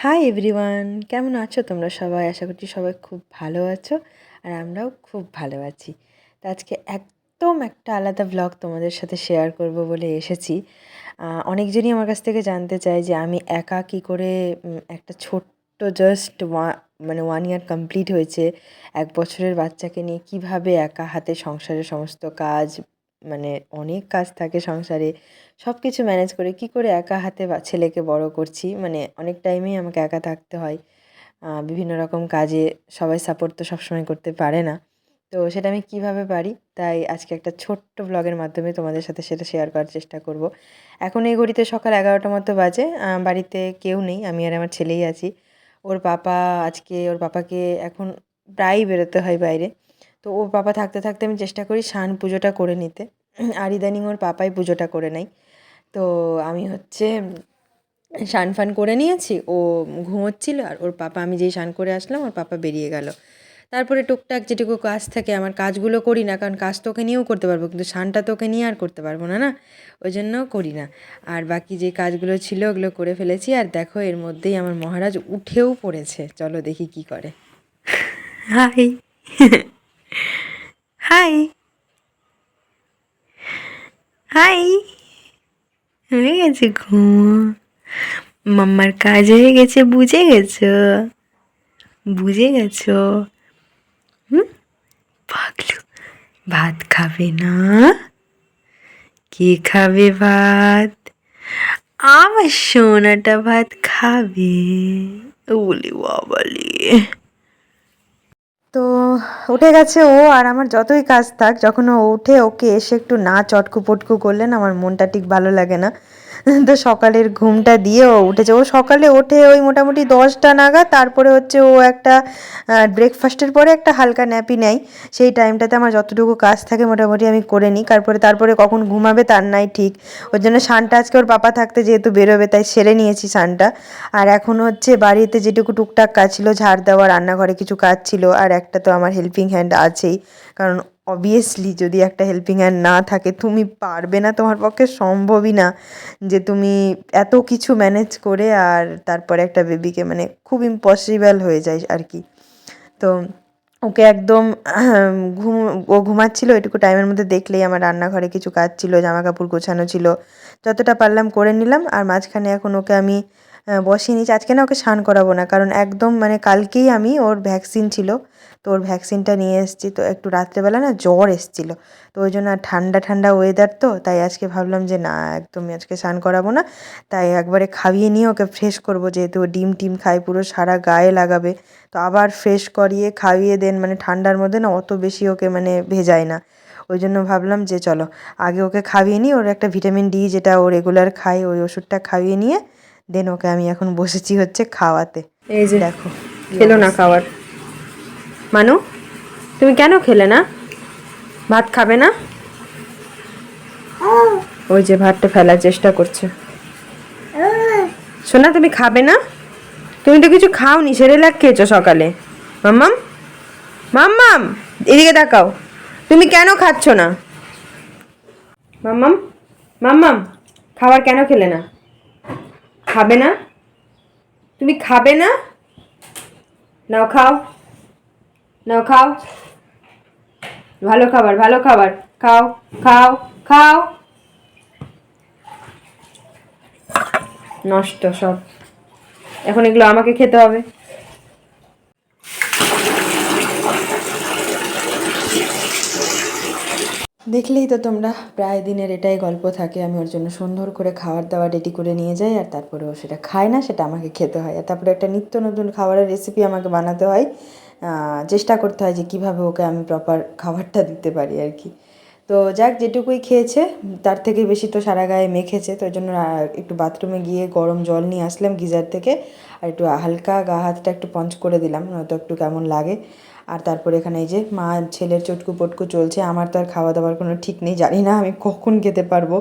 Hi everyone কেমন আছো তোমরা সবাই? আশা করছি সবাই খুব ভালো আছো আর আমরাও খুব ভালো আছি। তো আজকে একদম একটা আলাদা ব্লগ তোমাদের সাথে শেয়ার করব বলে এসেছি। অনেকজনই আমার কাছ থেকে জানতে চায় যে আমি একা কী করে একটা ছোট্ট জাস্ট ওয়া মানে ওয়ান ইয়ার কমপ্লিট হয়েছে। এক বছরের বাচ্চাকে নিয়ে কীভাবে একা হাতে সংসারের সমস্ত কাজ মানে অনেক কাজ থাকে সংসারে সব কিছু ম্যানেজ করে কি করে একা হাতে ছেলেকে বড় করছি? মানে অনেক টাইমেই আমাকে একা থাকতে হয়। বিভিন্ন রকম কাজে সবাই সাপোর্ট তো সবসময় করতে পারে না। তো সেটা আমি কীভাবে পারি? তাই আজকে একটা ছোট্ট ব্লগের মাধ্যমে তোমাদের সাথে সেটা শেয়ার করার চেষ্টা করব। এখন এই ঘড়িতে সকাল এগারোটা মতো বাজে। বাড়িতে কেউ নেই, আমি আর আমার ছেলেই আছি। ওর পাপা আজকে, ওর পাপাকে এখন প্রায়ই বেরোতে হয় বাইরে। তো ওর পাপা থাকতে থাকতে আমি চেষ্টা করি শান পুজোটা করে নিতে। আর ইদানিং ওর পাপাই পুজোটা করে নেয়। তো আমি হচ্ছে স্নান ফান করে নিয়েছি, ও ঘুমোচ্ছিল আর ওর পাপা, আমি যেই স্নান করে আসলাম, ওর পাপা বেরিয়ে গেল। তারপরে টুকটাক যেটুকু কাজ থাকে, আমার কাজগুলো করি না, কারণ কাজ তোকে নিয়েও করতে পারব, কিন্তু স্নানটা তোকে নিয়ে আর করতে পারব না না? ওই জন্য করি না। আর বাকি যে কাজগুলো ছিল, ওগুলো করে ফেলেছি। আর দেখো, এর মধ্যেই আমার মহারাজ উঠেও পড়েছে। চলো দেখি কি করে। হাই। হাই হাই হয়ে গেছে ঘুমো। মাম্মার কাজ হয়ে গেছে, বুঝে গেছো? বুঝে গেছো? হুম? পাগলু, ভাত খাবে না? কে খাবে ভাত? আমার সোনাটা ভাত খাবে। বলি বাবালি। তো উঠে গেছে ও আর আমার যতই কাজ থাক, যখন ও উঠে ওকে এসে একটু না চটকু পটকু করলেন আমার মনটা ঠিক ভালো লাগে না। তো সকালের ঘুমটা দিয়ে ও উঠেছে। ও সকালে ওঠে ওই মোটামুটি দশটা নাগাদ, তারপরে হচ্ছে ও একটা ব্রেকফাস্টের পরে একটা হালকা ন্যাপি নেয়। সেই টাইমটাতে আমার যতটুকু কাজ থাকে মোটামুটি আমি করে নিই। তারপরে তারপরে কখন ঘুমাবে তার নাই ঠিক। ওর জন্য সানটা আজকে ওর পাপা থাকতে যেহেতু বেরোবে, তাই সেরে নিয়েছি সানটা আর এখন হচ্ছে বাড়িতে যেটুকু টুকটাক কাজ ছিল, ঝাড় দেওয়া, রান্নাঘরে কিছু কাজ ছিল, আর একটা তো আমার হেল্পিং হ্যান্ড আছেই। কারণ অবভিয়াসলি যদি একটা হেল্পিং হ্যান্ড না থাকে, তুমি পারবে না তোমার পক্ষে, সম্ভবই না যে তুমি এত কিছু ম্যানেজ করে আর তারপরে একটা বেবিকে মানে খুব ইম্পসিবল হয়ে যায় আর কি। তো ওকে একদম ঘুম, ও ঘুমাচ্ছিল, এটুকু টাইমের মধ্যে দেখলেই আমার রান্নাঘরে কিছু কাজ ছিল জামা কাপড় গোছানো ছিল, যতটা পারলাম করে নিলাম, আর মাঝখানে এখন ওকে আমি বসিয়ে নিয়েছি। আজকে না ওকে স্নান করাবো না, কারণ একদম মানে কালকেই আমি ওর ভ্যাকসিন ছিল, তো ওর ভ্যাকসিনটা নিয়ে এসেছি। তো একটু রাত্রেবেলা না জ্বর এসেছিল, তো ওই জন্য আর ঠান্ডা ঠান্ডা ওয়েদার তো, তাই আজকে ভাবলাম যে না, একদমই আজকে স্নান করাবো না। তাই একবারে খাইয়ে নিয়ে ওকে ফ্রেশ করব, যেহেতু ও ডিম টিম খায়, পুরো সারা গায়ে লাগাবে। তো আবার ফ্রেশ করিয়ে খাইয়ে দেন মানে ঠান্ডার মধ্যে না অত বেশি ওকে মানে ভেজায় না। ওই জন্য ভাবলাম যে চলো, আগে ওকে খাইয়ে নিই, ওর একটা ভিটামিন ডি যেটা ও রেগুলার খায়, ওই ওষুধটা খাইয়ে নিয়ে দেন ওকে আমি এখন বসেছি হচ্ছে খাওয়াতে। এই যে দেখো খেলো না খাবার মানু তুমি কেন খেলে না? ভাত খাবে না? ওই যে ভাতটা ফেলার চেষ্টা করছে। সোনা তুমি খাবে না? তুমি তো কিছু খাওনি সেরেলাক খেয়েছো সকালে। মাম্মাম মাম্মাম এদিকে তাকাও। তুমি কেন খাচ্ছ না? মাম্মাম মাম্মাম খাবার কেন খেলে না? খাবে না? তুমি খাবে না? নাও খাও। নাও খাও। ভালো খাবার ভালো খাবার। খাও খাও খাও। নষ্ট সব। এখন এগুলো আমাকে খেতে হবে। দেখলেই তো তোমরা, প্রায় দিনের এটাই গল্প থাকে, আমি ওর জন্য সুন্দর করে খাবার দাবার রেডি করে নিয়ে যাই, আর তারপরে ও সেটা খায় না, সেটা আমাকে খেতে হয়। আর তারপরে একটা নিত্য নতুন খাবারের রেসিপি আমাকে বানাতে হয় চেষ্টা করতে হয় যে কীভাবে ওকে আমি প্রপার খাবারটা দিতে পারি আর কি। তো যাক, যেটুকুই খেয়েছে, তার থেকে বেশি তো সারা গায়ে মেখেছে, তো ওই জন্য একটু বাথরুমে গিয়ে গরম জল নিয়ে আসলাম গিজার থেকে, আর একটু হালকা গা হাতটা একটু পঞ্চ করে দিলাম, নয়তো একটু কেমন লাগে। আর তারপরে এখানে এই যে মা ছেলের চটকু পটকু চলছে, আমার তো আর খাওয়া দাওয়ার কোনো ঠিক নেই, জানি না আমি কখন খেতে পারব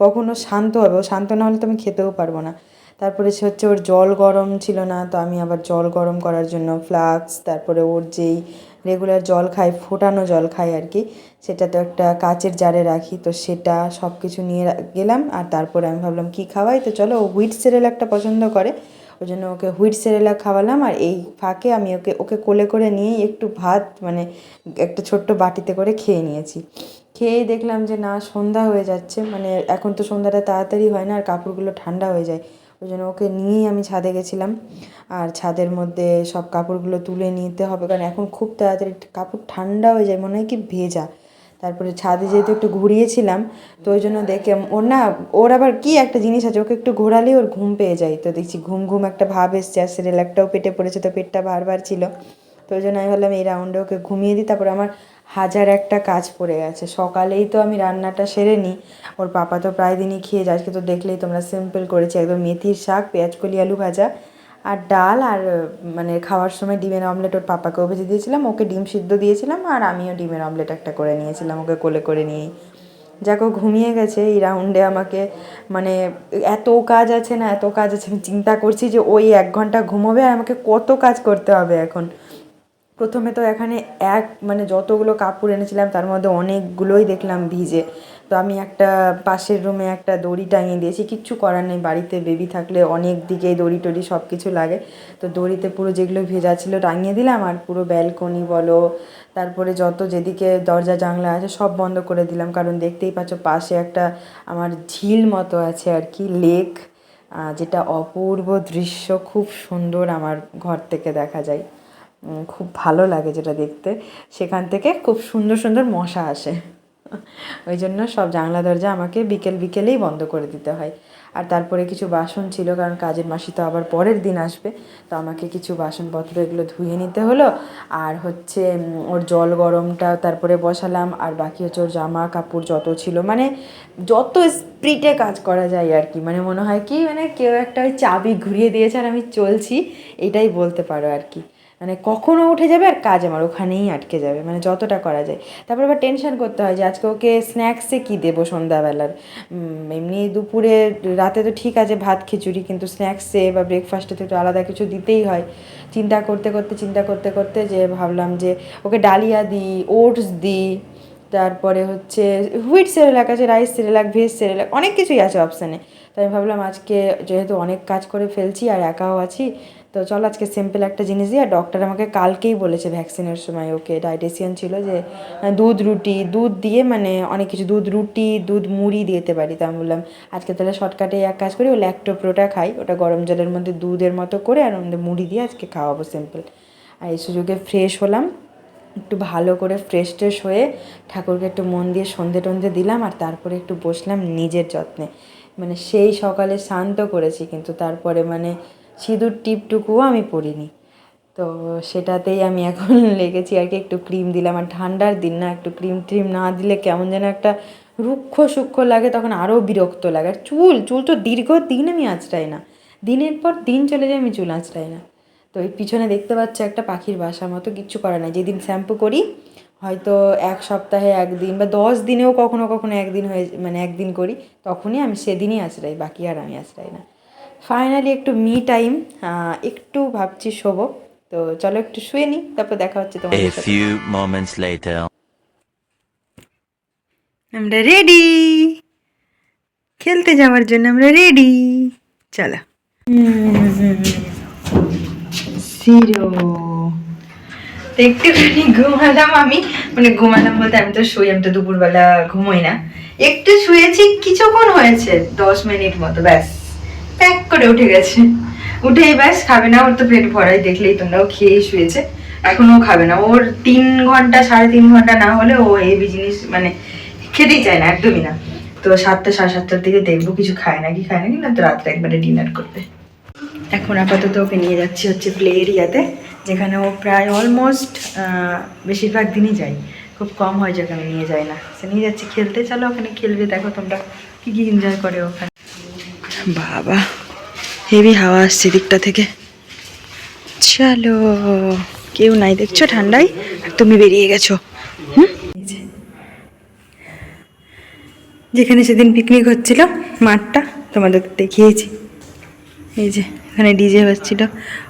কখনও শান্ত হবে, ও শান্ত না হলে তো আমি খেতেও পারব না। তারপরে সে হচ্ছে ওর জল গরম ছিল না, তো আমি আবার জল গরম করার জন্য ফ্লাক্স, তারপরে ওর যেই রেগুলার জল খাই, ফোটানো জল খাই আর কি, সেটা তো একটা কাচের জারে রাখি, তো সেটা সব কিছু নিয়ে গেলাম, আর তারপরে আমি ভাবলাম কি খাওয়াই, তো চলো হুইট সেরেল একটা পছন্দ করে ওই জন্য ওকে হুইট সেরেলা খাওয়ালাম আর এই ফাঁকে আমি ওকে ওকে কোলে করে নিয়ে একটু ভাত মানে একটা ছোট্ট বাটিতে করে খেয়ে নিয়েছি। খেয়েই দেখলাম যে না, সন্ধ্যা হয়ে যাচ্ছে মানে এখন তো সন্ধ্যাটা তাড়াতাড়ি হয় না আর কাপড়গুলো ঠান্ডা হয়ে যায়। ওই জন্য ওকে নিয়েই আমি ছাদে গেছিলাম আর ছাদের মধ্যে সব কাপড়গুলো তুলে নিতে হবে, কারণ এখন খুব তাড়াতাড়ি কাপড় ঠান্ডা হয়ে যায়, মনে হয় কি ভেজা। তারপরে ছাদে যেহেতু একটু ঘুরিয়েছিলাম, তো ওই জন্য দেখে ওর না, ওর আবার কি একটা জিনিস আছে, ওকে একটু ঘোরালেই ওর ঘুম পেয়ে যায়। তো দেখছি ঘুম ঘুম একটা ভাব এসছে, আর সেরেলাকটাও পেটে পড়েছে, তো পেটটা বারবার ছিল। তো ওই জন্য আমি ভাবলাম এই রাউন্ডে ওকে ঘুমিয়ে দিই, তারপর আমার হাজার একটা কাজ পড়ে গেছে। সকালেই তো আমি রান্নাটা সেরে নিই, ওর পাপা তো প্রায় দিনই খেয়ে যায়, আজকে তো দেখলেই তোমরা সিম্পল করেছি, একদম মেথির শাক, পেঁয়াজ কলি, আলু ভাজা আর ডাল আর মানে খাওয়ার সময় ডিমের অমলেট ওর পাপাকেও ভেজে দিয়েছিলাম, ওকে ডিম সিদ্ধ দিয়েছিলাম আর আমিও ডিমের অমলেট একটা করে নিয়েছিলাম, ওকে কোলে করে নিয়েই। যাক ঘুমিয়ে গেছে এই রাউন্ডে আমাকে মানে এত কাজ আছে না, এত কাজ আছে, আমি চিন্তা করছি যে ওই এক ঘণ্টা ঘুমোবে আর আমাকে কত কাজ করতে হবে এখন। প্রথমে তো এখানে এক মানে যতগুলো কাপড় এনেছিলাম তার মধ্যে অনেকগুলোই দেখলাম ভিজে। তো আমি একটা পাশের রুমে একটা দড়ি টাঙিয়ে দিয়েছি। কিচ্ছু করার নেই, বাড়িতে বেবি থাকলে অনেক দিকেই দড়ি টড়ি সব কিছু লাগে। তো দড়িতে পুরো যেগুলো ভেজা ছিল টাঙিয়ে দিলাম আর পুরো ব্যালকনি বলো, তারপরে যত যেদিকে দরজা জানলা আছে সব বন্ধ করে দিলাম। কারণ দেখতেই পাচ্ছ পাশে একটা আমার ঝিল মতো আছে আর কি লেক যেটা অপূর্ব দৃশ্য। খুব সুন্দর আমার ঘর থেকে দেখা যায়। খুব ভালো লাগে যেটা দেখতে। সেখান থেকে খুব সুন্দর সুন্দর মশা আসে। ওই জন্য সব জানলা দরজা আমাকে বিকেল বিকেলেই বন্ধ করে দিতে হয়। আর তারপরে কিছু বাসন ছিল, কারণ কাজের মাসি তো আবার পরের দিন আসবে। তো আমাকে কিছু বাসনপত্র এগুলো ধুয়ে নিতে হলো। আর হচ্ছে ওর জল গরমটা তারপরে বসালাম। আর বাকি হচ্ছে ওর জামা কাপড় যত ছিল মানে যত স্পিডে কাজ করা যায় আর কি। মানে মনে হয় কি মানে কেউ একটা ওই চাবি ঘুরিয়ে দিয়েছে আর আমি চলছি, এটাই বলতে পারো আর কি। মানে কখনো উঠে যাবে আর কাজ আমার ওখানেই আটকে যাবে মানে যতটা করা যায়। তারপর আবার টেনশন করতে হয় যে আজকে ওকে স্ন্যাক্সে কী দেবো সন্ধ্যাবেলার? এমনি দুপুরে রাতে তো ঠিক আছে ভাত, খিচুড়ি, কিন্তু স্ন্যাক্সে বা ব্রেকফাস্টে তো একটু আলাদা কিছু দিতেই হয়। চিন্তা করতে করতে, চিন্তা করতে করতে যে ভাবলাম যে ওকে ডালিয়া দিই, ওটস দিই, তারপরে হচ্ছে হুইট সেরেলাক আছে রাইস সেরেলাক ভেজ সেরেলাক অনেক কিছুই আছে অপশানে তো আমি ভাবলাম আজকে যেহেতু অনেক কাজ করে ফেলছি আর একাও আছি তো চলো আজকে সিম্পল একটা জিনিস আর ডক্টর আমাকে কালকেই বলেছে ভ্যাকসিনের সময় ওকে। ডায়েটিশিয়ান ছিল যে দুধ, রুটি, দুধ দিয়ে মানে অনেক কিছু, দুধ, রুটি, দুধ, মুড়ি দিতে পারি। তো আমি বললাম, আজকে তাহলে শর্টকাটে এক কাজ করি, ও ল্যাক্টোপ্রোটা খাই, ওটা গরম জলের মধ্যে দুধের মতো করে আর মধ্যে মুড়ি দিয়ে আজকে খাওয়াবো সিম্পল আর এই সুযোগে ফ্রেশ হলাম, একটু ভালো করে ফ্রেশ ট্রেশ হয়ে ঠাকুরকে একটু মন দিয়ে সন্ধে টন্ধে দিলাম আর তারপরে একটু বসলাম নিজের যত্নে। মানে সেই সকালে শান্ত করেছি, কিন্তু তারপরে মানে সিঁদুর টিপটুকুও আমি পরিনি। তো সেটাতেই আমি এখন লেগেছি আর কি, একটু ক্রিম দিলাম। আর ঠান্ডার দিন না, একটু ক্রিম ট্রিম না দিলে কেমন যেন একটা রুক্ষ সূক্ষ্ম লাগে, তখন আরও বিরক্ত লাগে। আর চুল চুল তো দীর্ঘ দিন আমি আঁচড়াই না। দিনের পর দিন চলে যায়, আমি চুল আঁচড়াই না। তো এই পিছনে দেখতে পাচ্ছ একটা পাখির বাসা মতো, কিচ্ছু করা নাই। যেদিন শ্যাম্পু করি, হয়তো এক সপ্তাহে একদিন বা দশ দিনেও কখনো কখনো একদিন হয়ে মানে একদিন করি, তখনই আমি সেদিনই আঁচড়াই, বাকি আর আমি আঁচড়াই না। ফাইনালি একটু মি টাইম একটু ভাবছি শোবো। তো চলো একটু শুয়ে নিই তারপর দেখা হচ্ছে তোমার A few moments later. আমরা রেডি খেলতে যাওয়ার জন্য আমরা রেডি চলো। জিরো তো একটুখানি ঘুমালাম আমি। মানে ঘুমালাম বলতে আমি তো শুই আমি তো দুপুরবেলা ঘুমোই না। একটু শুয়েছি কিছুক্ষণ হয়েছে দশ মিনিট মতো ব্যাস। করে উঠে গেছে। উঠেই ব্যাস, খাবে না, ওর তো পেট ভরাই, দেখলেই তোমরাও খেয়েই শুয়েছে। এখনও খাবে না। ওর তিন ঘণ্টা, সাড়ে তিন ঘণ্টা না হলে ও হেভি জিনিস মানে খেতেই চায় না, একদমই না। তো সাতটা, সাড়ে সাতটার দিকে দেখব, কিছু খায় না কি খায় না কি না তো রাত্রে একবারে ডিনার করবে। এখন আপাতত ওকে নিয়ে যাচ্ছি হচ্ছে প্লে এরিয়াতে যেখানে ও প্রায় অলমোস্ট বেশিরভাগ দিনই যাই খুব কম হয় যাকে আমি নিয়ে যাই না। সে নিয়ে যাচ্ছি, খেলতে। চলো ওখানে খেলবে, দেখো তোমরা কি কি এনজয় করে ওখানে। বাবা। হেভি হাওয়া আসছে দিকটা থেকে। চলো, কেউ নাই, দেখছ ঠান্ডায়? তুমি বেরিয়ে গেছো। হুম। যেখানে সেদিন পিকনিক হচ্ছিল, মাঠটা, তোমাদের দেখিয়েছি। এই যে, এখানে ডিজে হচ্ছিল।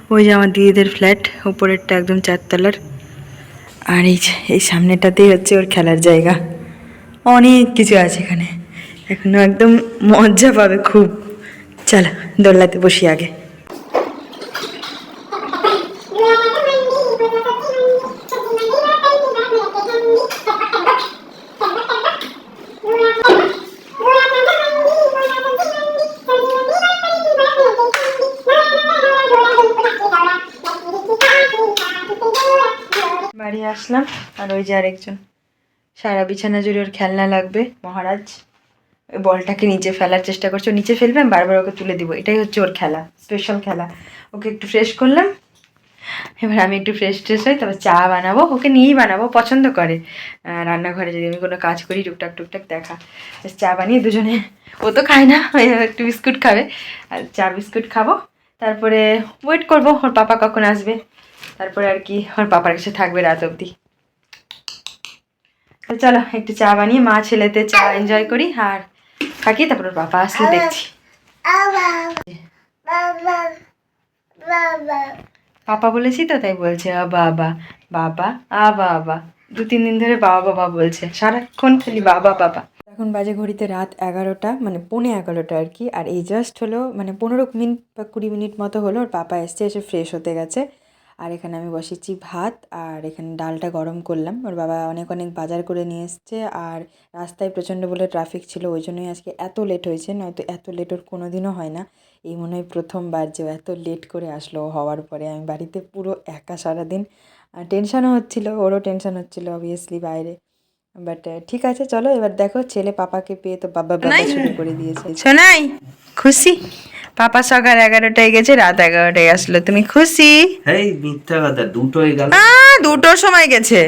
ওই যে আমার দিদিদের ফ্ল্যাট উপরেরটা একদম চারতলার। আর এই যে, এই সামনেটাতেই হচ্ছে ওর খেলার জায়গা। অনেক কিছু আছে এখানে। এখনও একদম মজা পাবে খুব। চলো। দোলনাতে বসি আগে। বাড়ি আসলাম, আর ওই যে আরেকজন। সারা বিছানা জুড়ে ওর খেলনা লাগবে, মহারাজ। বলটাকে নিচে ফেলার চেষ্টা করছে। নিচে ফেলবে, আমি বারবার ওকে তুলে দিব। এটাই হচ্ছে ওর খেলা স্পেশাল খেলা। ওকে একটু ফ্রেশ করলাম। এবার আমি একটু ফ্রেশ ট্রেশ হই তারপর চা বানাবো। ওকে নিয়েই বানাবো পছন্দ করে। রান্নাঘরে যদি আমি কোনো কাজ করি, টুকটাক টুকটাক দেখা। চা বানিয়ে দুজনে, ও তো খায় না একটু বিস্কুট খাবে। আর চা, বিস্কুট খাব। তারপরে ওয়েট করব, ওর পাপা কখন আসবে। তারপরে আর কি, ওর পাপার কাছে থাকবে রাত অবধি। চলো, একটু চা বানিয়ে, মা ছেলেতে চা এনজয় করি। আর থাকি তারপর পাপা আসলে দেখছি পাপা বলেছি তো তাই বলছে আ বাবা বাবা আ বাবা দু তিন দিন ধরে বাবা বাবা বলছে সারাক্ষণ খালি বাবা বাবা। এখন বাজে ঘড়িতে রাত এগারোটা মানে পৌনে এগারোটা আর কি আর এই জাস্ট হলো মানে পনেরো মিনিট বা কুড়ি মিনিট মতো হলো ওর পাপা এসছে এসে ফ্রেশ হতে গেছে। আর এখানে আমি বসেছি ভাত আর এখানে ডালটা গরম করলাম। ওর বাবা অনেক অনেক বাজার করে নিয়ে এসছে আর রাস্তায় প্রচণ্ড বলে ট্রাফিক ছিল ওই জন্যই আজকে এত লেট হয়েছে নয়তো এত লেট ওর কোনো দিনও হয় না। এই মনে হয় প্রথমবার যে এত লেট করে আসলো হওয়ার পরে। আমি বাড়িতে পুরো একা সারাদিন টেনশনও হচ্ছিল ওরও টেনশন হচ্ছিল অবভিয়াসলি বাইরে। বাট ঠিক আছে চলো এবার দেখো ছেলে পাপাকে পেয়ে তো বাবা বাবা শুরু করে দিয়েছে। শোনাই খুশি? পাপা সকাল এগারোটায় গেছে রাত এগারোটায় আসলো। তুমি খুশি? এই মিথ্যা কথা দুটোই গেল। দুটোর সময় গেছে।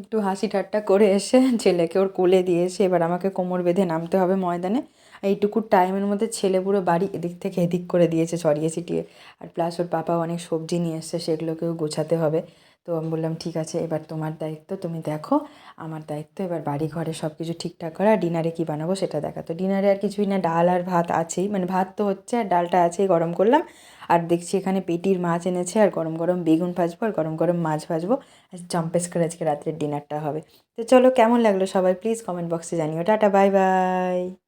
একটু হাসি ঠাট্টা করে এসে ছেলেকে ওর কোলে দিয়েছে এবার আমাকে কোমর বেঁধে নামতে হবে ময়দানে। এইটুকু টাইমের মধ্যে ছেলে পুরো বাড়ি এদিক থেকে এদিক করে দিয়েছে, ছড়িয়ে ছিটিয়ে। আর প্লাস ওর পাপা অনেক সবজি নিয়ে এসছে, সেগুলোকেও গোছাতে হবে। তো আমি বললাম, ঠিক আছে, এবার তোমার দায়িত্ব, তুমি দেখো। আমার দায়িত্ব, এবার বাড়ি ঘরে সব কিছু ঠিকঠাক করা ডিনারে কী বানাবো সেটা দেখা। তো ডিনারে আর কিছুই না, ডাল আর ভাত আছেই। মানে ভাত তো হচ্ছে, আর ডালটা আছেই, গরম করলাম। আর দেখছি এখানে পেটির মাছ এনেছে, আর গরম গরম বেগুন ভাজবো, আর গরম গরম মাছ ভাজবো। আর জম্পেস করে আজকে রাত্রের ডিনারটা হবে। তো চলো, কেমন লাগল সবাই? প্লিজ কমেন্ট বক্সে জানিও। Tata bye bye